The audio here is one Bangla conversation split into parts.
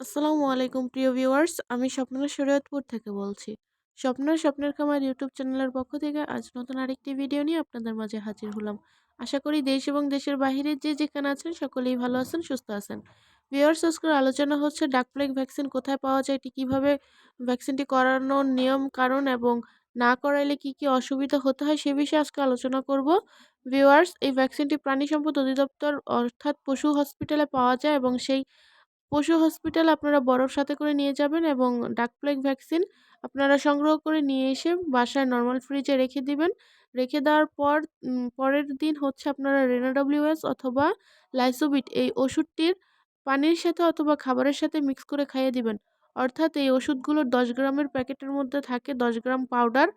আসসালামু আলাইকুম, প্রিয় ভিউয়ার্স। আমি স্বপ্না শরীয়তপুর থেকে বলছি। স্বপ্নার স্বপ্নের খামার ইউটিউব চ্যানেলের পক্ষ থেকে আজ নতুন আরেকটি ভিডিও নিয়ে আপনাদের মাঝে হাজির হলাম। আশা করি দেশ এবং দেশের বাহিরে যে যেখানে আছেন, সকলেই ভালো আছেন, সুস্থ আছেন। ভিউয়ার্স, আজকের আলোচনা হচ্ছে, ডাক প্লেগ ভ্যাকসিন কোথায় পাওয়া যায়, এটি কীভাবে ভ্যাকসিনটি করানোর নিয়ম, কারণ এবং না করাইলে কি কি অসুবিধা হতে হয়, সে বিষয়ে আজকে আলোচনা করব। ভিউয়ার্স, এই ভ্যাকসিনটি প্রাণী সম্পদ অধিদপ্তর, অর্থাৎ পশু হসপিটালে পাওয়া যায় এবং সেই পশু হসপিটাল আপনারা বরফ সাথে করে নিয়ে যাবেন এবং ডাক প্লেগ ভ্যাকসিন আপনারা সংগ্রহ করে নিয়ে এসে বাসায় নর্মাল ফ্রিজে রেখে দিবেন। রেখে দেওয়ার পর পরের দিন হচ্ছে আপনারা রেনাডব্লিউএস অথবা লাইসোবিট এই ওষুধটির পানির সাথে অথবা খাবারের সাথে মিক্স করে খাইয়ে দিবেন। অর্থাৎ এই ওষুধগুলো দশ গ্রামের প্যাকেটের মধ্যে থাকে, দশ গ্রাম পাউডার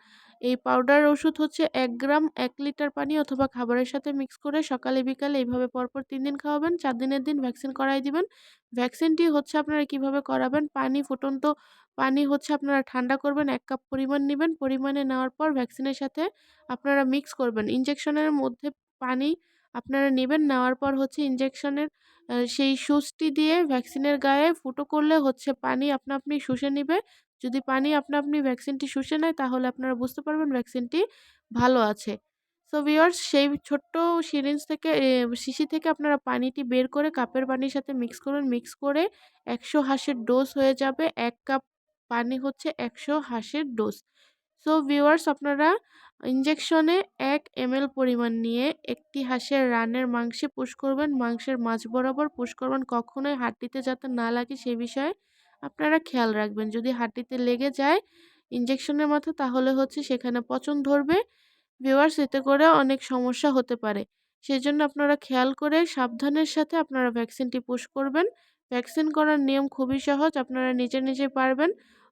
এই পাউডার ওষুধ হচ্ছে এক গ্রাম, এক লিটার পানি অথবা খাবারের সাথে মিক্স করে সকালে, বিকালে এইভাবে পরপর তিন দিন খাওয়াবেন। চার দিনের দিন ভ্যাকসিন করাই দিবেন। ভ্যাকসিনটি হচ্ছে আপনারা কীভাবে করাবেন? পানি ফুটন্ত পানি হচ্ছে আপনারা ঠান্ডা করবেন, এক কাপ পরিমাণ নেবেন। পরিমাণে নেওয়ার পর ভ্যাকসিনের সাথে আপনারা মিক্স করবেন। ইঞ্জেকশনের মধ্যে পানি আপনারা নেবেন। নেওয়ার পর হচ্ছে ইঞ্জেকশনের সেই সুচটি দিয়ে ভ্যাকসিনের গায়ে ফুটো করলে হচ্ছে পানি আপনা আপনি শুষে নেবে যদি পানি আপনা আপনি ভ্যাকসিনটি শুষে নেয় তাহলে আপনারা বুঝতে পারবেন ভ্যাকসিনটি ভালো আছে। সো ভিওয়ার্স সেই ছোট্ট সিরিঞ্জ থেকে শিশি থেকে আপনারা পানিটি বের করে কাপের পানির সাথে মিক্স করবেন মিক্স করে একশো হাঁসের ডোজ হয়ে যাবে। এক কাপ পানি হচ্ছে একশো হাঁসের ডোজ সো ভিওয়ার্স আপনারা ইঞ্জেকশনে এক এম পরিমাণ নিয়ে একটি হাঁসের রানের মাংসে পুশ করবেন। মাংসের মাছ বরাবর পুশ করবেন। কখনোই হাড্ডিতে যাতে না লাগে সে বিষয়ে আপনারা খেয়াল রাখবেন। যদি হাড্ডিতে লেগে যায় ইঞ্জেকশনের মাথা, তাহলে হচ্ছে সেখানে পচন ধরবে। ভিউয়ার্স, এতে করে অনেক সমস্যা হতে পারে। সেই জন্য আপনারা খেয়াল করে সাবধানের সাথে আপনারা ভ্যাকসিনটি পুশ করবেন। ভ্যাকসিন করার নিয়ম খুবই সহজ। আপনারা নিজে নিজে পারবেন।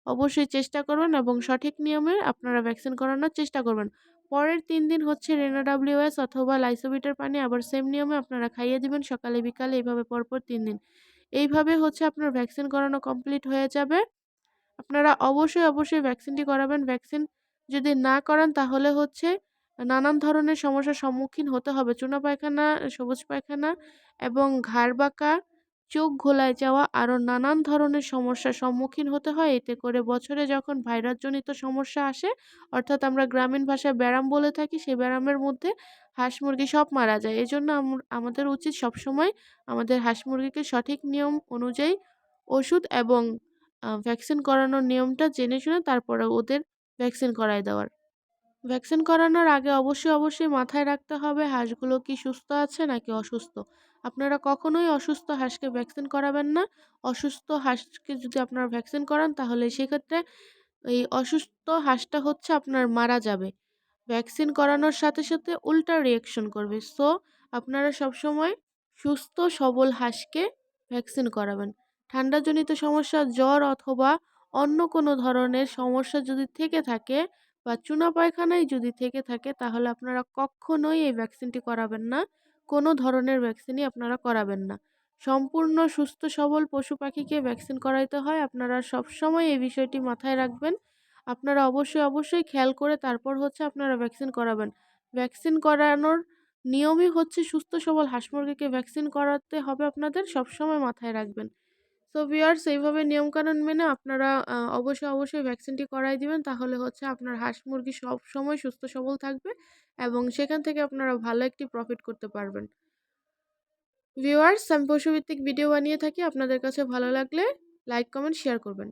অবশ্যই চেষ্টা করবেন এবং সঠিক নিয়মে আপনারা ভ্যাকসিন করানোর চেষ্টা করবেন। পরের তিন দিন হচ্ছে রেনাডাব্লিউএস অথবা লাইসোবিটার পানি আবার সেম নিয়মে আপনারা খাইয়ে দিবেন, সকালে, বিকালে, এইভাবে পরপর তিন দিন। এইভাবে হচ্ছে আপনার ভ্যাকসিন করানো কমপ্লিট হয়ে যাবে। আপনারা অবশ্যই অবশ্যই ভ্যাকসিনটি করাবেন। ভ্যাকসিন যদি না করান তাহলে হচ্ছে নানান ধরনের সমস্যার সম্মুখীন হতে হবে। চুনা পায়খানা, সবুজ পায়খানা এবং ঘাড় বাঁকা চোখ ঘোলায় যাওয়া আরও নানান ধরনের সমস্যার সম্মুখীন হতে হয়। এতে করে বছরে যখন ভাইরাসজনিত সমস্যা আসে, অর্থাৎ আমরা গ্রামীণ ভাষায় ব্যারাম বলে থাকি সেই ব্যারামের মধ্যে হাঁস মুরগি সব মারা যায়। এই জন্য আমাদের উচিত সবসময় আমাদের হাঁস মুরগিকে সঠিক নিয়ম অনুযায়ী ওষুধ এবং ভ্যাকসিন করানোর নিয়মটা জেনে শুনে তারপরে ওদের ভ্যাকসিন করায় দেওয়ার। ভ্যাকসিন করানোর আগে অবশ্যই অবশ্যই মাথায় রাখতে হবে হাঁসগুলো কি সুস্থ আছে নাকি অসুস্থ। আপনারা কখনোই অসুস্থ হাঁসকে ভ্যাকসিন করাবেন না। অসুস্থ হাঁসকে যদি আপনারা ভ্যাকসিন করান তাহলে সেক্ষেত্রে এই অসুস্থ হাঁসটা হচ্ছে আপনার মারা যাবে। ভ্যাকসিন করানোর সাথে সাথে উল্টা রিয়াকশন করবে। সো আপনারা সবসময় সুস্থ, সবল হাঁসকে ভ্যাকসিন করাবেন। ঠান্ডাজনিত সমস্যা, জ্বর অথবা অন্য কোনো ধরনের সমস্যা যদি থেকে থাকে বা চুনা পায়খানায় যদি থেকে থাকে, তাহলে আপনারা কখনোই এই ভ্যাকসিনটি করাবেন না। কোনো ধরনের ভ্যাকসিনই আপনারা করাবেন না। সম্পূর্ণ সুস্থ, সবল পশু পাখিকে ভ্যাকসিন করাইতে হয়। আপনারা সবসময় এই বিষয়টি মাথায় রাখবেন। আপনারা অবশ্যই অবশ্যই খেয়াল করে তারপর হচ্ছে আপনারা ভ্যাকসিন করাবেন। ভ্যাকসিন করানোর নিয়মই হচ্ছে সুস্থ, সবল হাঁস মুরগিকে ভ্যাকসিন করাতে হবে আপনাদের, সবসময় মাথায় রাখবেন। সো ভিউয়ার্স এইভাবে নিয়মকানুন মেনে আপনারা অবশ্যই অবশ্যই ভ্যাকসিনটি করাই দিবেন। তাহলে হচ্ছে আপনার হাঁস মুরগি সব সময় সুস্থ, সবল থাকবে এবং সেখান থেকে আপনারা ভালো একটি প্রফিট করতে পারবেন। ভিউয়ার্স আমি পশুভিত্তিক ভিডিও বানিয়ে থাকি। আপনাদের কাছে ভালো লাগলে লাইক কমেন্ট শেয়ার করবেন।